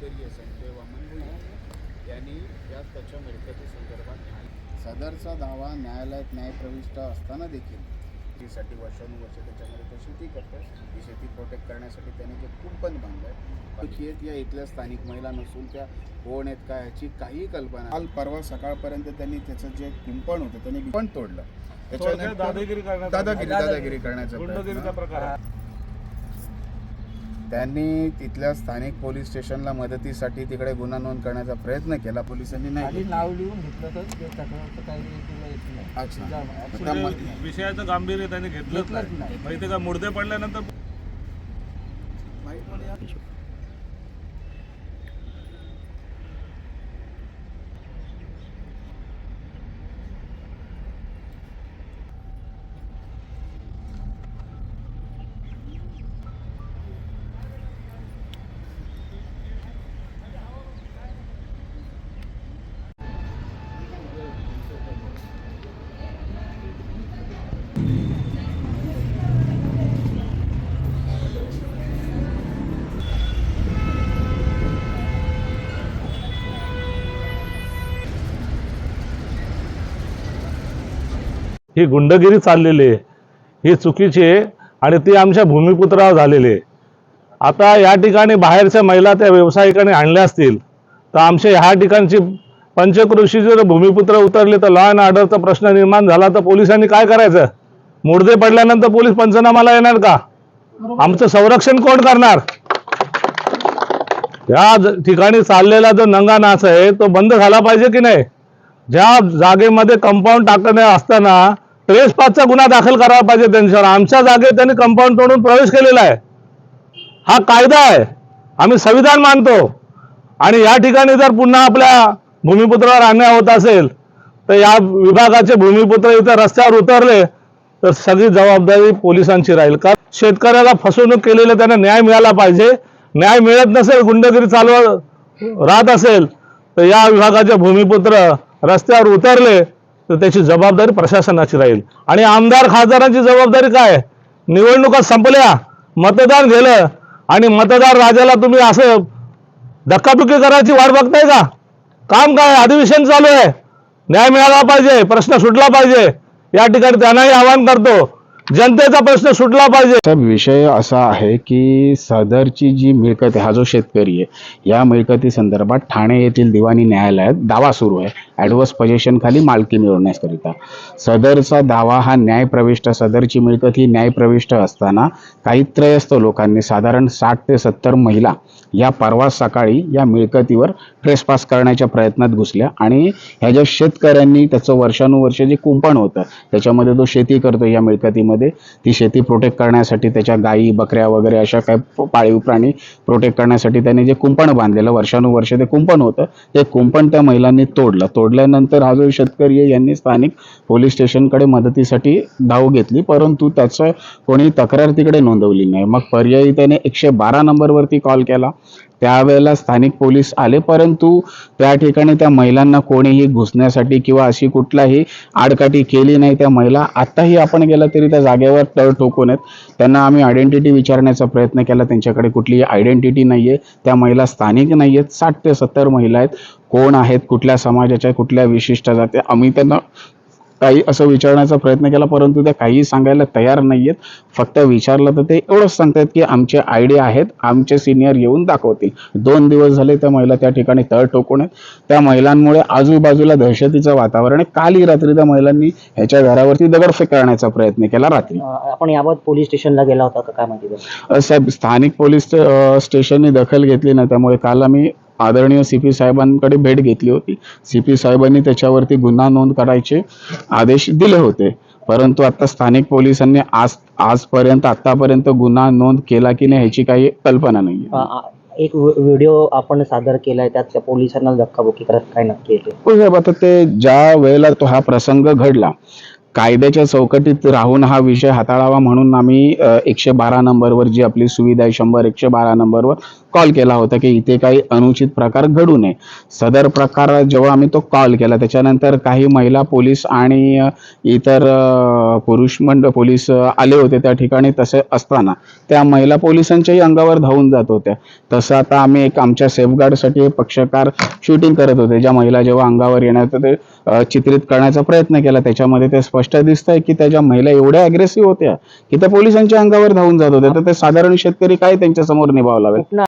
शेतकरी आहे. संजय वामन भुई यांनी या त्याच्या मिळकती संदर्भात सदरचा दावा न्यायालयात न्यायप्रविष्ट असताना देखील. शेतीसाठी वर्षानुवर्ष त्याच्यामध्ये तो शेती करतोय ही शेती प्रोटेक्ट करण्यासाठी त्याने जे कुंपण बांधलंय की या इथल्या स्थानिक महिला नसून त्या कोण आहेत काय ह्याची काही कल्पना काल परवा सकाळपर्यंत त्यांनी त्याचं जे कुंपण होतं त्यांनी पण तोडलं. त्याच्यानंतर दादागिरी करण्याचा दादागिरी दादागिरी करण्याचा. प्रकार आहे. त्यांनी तिथल्या स्थानिक पोलीस स्टेशनला मदतीसाठी तिकडे गुन्हा नोंद करण्याचा प्रयत्न केला. पोलिसांनी नाही. नाव लिहून घेतलं तर काही विषयाचं गांभीर्य त्यांनी घेतलंच नाही. माहिती का मुर्दे पडल्यानंतर ही गुंडगिरी चाललेली आहे. ही चुकीची आहे आणि ती आमच्या भूमिपुत्रावर झालेली आहे. आता या ठिकाणी बाहेरच्या महिला त्या व्यावसायिकाने आणल्या असतील तर आमच्या ह्या ठिकाणची पंचकृषी जर भूमिपुत्र उतरले तर लॉ अँड ऑर्डरचा प्रश्न निर्माण झाला तर पोलिसांनी काय करायचं? मुर्दे पडल्यानंतर पोलीस पंचनामाला येणार का? आमचं संरक्षण कोण करणार? या ठिकाणी चाललेला जो नंगा नाच आहे तो बंद झाला पाहिजे की नाही? ज्या जागेमध्ये कंपाऊंड टाकणे असताना ट्रेस पाचचा गुन्हा दाखल करावा पाहिजे त्यांच्यावर. आमच्या जागेत त्यांनी कंपाऊंड तोडून प्रवेश केलेला आहे. हा कायदा आहे. आम्ही संविधान मानतो. आणि या ठिकाणी जर पुन्हा आपल्या भूमिपुत्रावर अन्याय होत असेल तर या विभागाचे भूमिपुत्र इथं रस्त्यावर उतरले तर सगळी जबाबदारी पोलिसांची राहील. का शेतकऱ्याला फसवणूक केलेलं त्यांना न्याय मिळाला पाहिजे. न्याय मिळत नसेल गुंडगिरी चालवत राहत असेल तर या विभागाचे भूमिपुत्र रस्त्यावर उतरले तर त्याची जबाबदारी प्रशासनाची राहील. आणि आमदार खासदारांची जबाबदारी काय? निवडणुका संपल्या मतदान गेलं आणि मतदार राजाला तुम्ही असं धक्काबुक्की करायची वाट बघताय का? काम काय? अधिवेशन चालू आहे. न्याय मिळाला पाहिजे प्रश्न सुटला पाहिजे. या ठिकाणी त्यांनाही आवाहन करतो जनतेचा प्रश्न सुटला पाहिजे. विषय असा आहे की सदरची जी मिळकत आहे हा जो शेतकरी आहे या मिळकती संदर्भात ठाणे येथील दिवाणी न्यायालयात दावा सुरू आहे. ॲडवर्स पोझिशन खाली मालकी मिळवण्याकरिता. सदरचा दावा हा न्यायप्रविष्ट सदरची मिळकत ही न्यायप्रविष्ट असताना काही त्रयस्थ लोकांनी साधारण साठ ते सत्तर महिला या परवा सकाळी या मिळकतीवर ट्रेसपास करण्याच्या प्रयत्नात घुसल्या आणि ह्या ज्या शेतकऱ्यांनी त्याचं वर्षानुवर्ष जे कुंपण होतं त्याच्यामध्ये तो शेती करतो या मिळकतीमध्ये ती शेती प्रोटेक्ट करण्यासाठी त्याच्या गायी बकऱ्या वगैरे अशा काही पाळीव प्राणी प्रोटेक्ट करण्यासाठी त्याने जे कुंपण बांधलेलं वर्षानुवर्ष ते कुंपण होतं ते कुंपण त्या महिलांनी तोडलं. तोड सोडल्यानंतर हा जो शेतकरी आहे यांनी स्थानिक पोलीस स्टेशनकडे मदतीसाठी धाव घेतली परंतु त्याचं कोणी तक्रार तिकडे नोंदवली नाही. मग पर्यायी त्याने एकशे बारा नंबरवरती कॉल केला. त्यावेळेला स्थानिक पोलीस आले परंतु त्या ठिकाणी त्या महिलांना कोणीही घुसण्यासाठी किंवा अशी कुठलाही आडकाठी केली नाही. त्या महिला आत्ताही आपण गेला तरी त्या जागेवर तळ ठोकून आहेत. त्यांना आम्ही आयडेंटिटी विचारण्याचा प्रयत्न केला. त्यांच्याकडे कुठलीही आयडेंटिटी नाही आहे त्या महिला स्थानिक नाही आहेत साठ ते सत्तर महिला आहेत. कोण आहेत कुठल्या समाजाच्या कुठल्या विशिष्ट जाती आम्ही त्यांना काही असं विचारण्याचा प्रयत्न केला परंतु त्या काही सांगायला तयार नाही आहेत फक्त विचारलं तर ते एवढंच सांगतात की आमचे आयडी आहेत आमचे सिनियर येऊन दाखवतील. दोन दिवस झाले त्या महिला त्या ठिकाणी तळ ठोकून आहेत. त्या महिलांमुळे आजूबाजूला दहशतीचं वातावरण आहे. कालही रात्री त्या महिलांनी ह्याच्या घरावरती दगडफेक करण्याचा प्रयत्न केला रात्री. आपण याबाबत पोलीस स्टेशनला गेला होता का? काय माहिती साहेब स्थानिक पोलीस स्टेशनने दखल घेतली ना त्यामुळे काल आम्ही आदरणीय सी पी साहेबांकडे भेट घेतली होती. सी पी साहेबांनी त्याच्यावरती गुन्हा नोंद करायचे आदेश दिले होते. परंतु आता स्थानिक पोलिसांनी आज आजपर्यंत आतापर्यंत गुन्हा नोंद केला की नाही ह्याची काही कल्पना नाही एक व्हि- व्हिडिओ आपण सादर केलाय त्यात त्या पोलिसांना धक्काबुक्की करत काय नक्की येते हो साहेब आता ते ज्या वेळेला तो हा प्रसंग घडला कायद्याच्या चौकटीत राहून हा विषय हाताळावा म्हणून आम्ही एकशे बारा नंबरवर जी आपली सुविधा आहे शंभर एकशे बारा नंबरवर कॉल केला होता की इथे काही अनुचित प्रकार घडू नये. सदर प्रकार जेव्हा आम्ही तो कॉल केला त्याच्यानंतर काही महिला पोलीस आणि इतर पुरुष मंड पोलीस आले होते त्या ठिकाणी तसे असताना. त्या महिला पोलिसांच्याही अंगावर धावून जात होत्या. तसं आता आम्ही एक आमच्या सेफगार्डसाठी पक्षकार शूटिंग करत होते. ज्या महिला जेव्हा अंगावर येण्याचं ते चित्रित करण्याचा प्रयत्न केला. त्याच्यामध्ये ते स्पष्ट दिसतंय की त्या ज्या महिला एवढ्या अग्रेसिव्ह होत्या की त्या पोलिसांच्या अंगावर धावून जात होत्या. तर ते साधारण शेतकरी काय त्यांच्यासमोर निभावं लागेल?